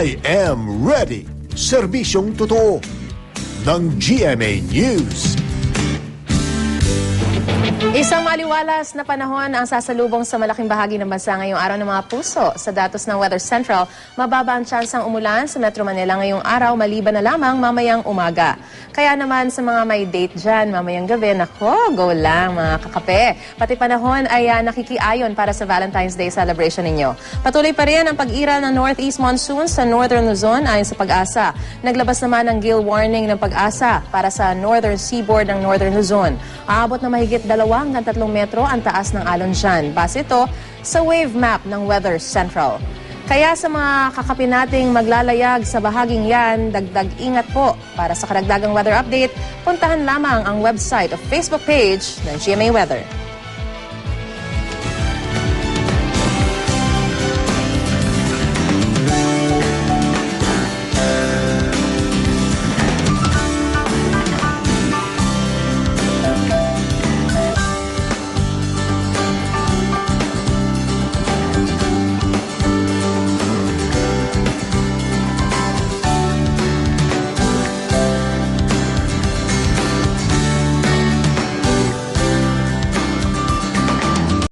I am ready. Serbisyong totoo ng GMA News. Isang maliwalas na panahon ang sasalubong sa malaking bahagi ng bansa ngayong araw ng mga puso. Sa datos ng Weather Central, mababa ang tsansang umulan sa Metro Manila ngayong araw maliban na lamang mamayang umaga. Kaya naman sa mga may date dyan mamayang gabi, nako, go lang mga kakape. Pati panahon ay ah, nakikiayon para sa Valentine's Day celebration ninyo. Patuloy pa rin ang pag-iral ng Northeast Monsoon sa Northern Luzon ayon sa pag-asa. Naglabas naman ng gale warning ng pag-asa para sa Northern Seaboard ng Northern Luzon. Aabot na mahigit hanggang tatlong metro ang taas ng alon dyan. Base ito sa wave map ng Weather Central. Kaya sa mga kakapi nating maglalayag sa bahaging yan, dagdag ingat po. Para sa karagdagang weather update, puntahan lamang ang website o Facebook page ng GMA Weather.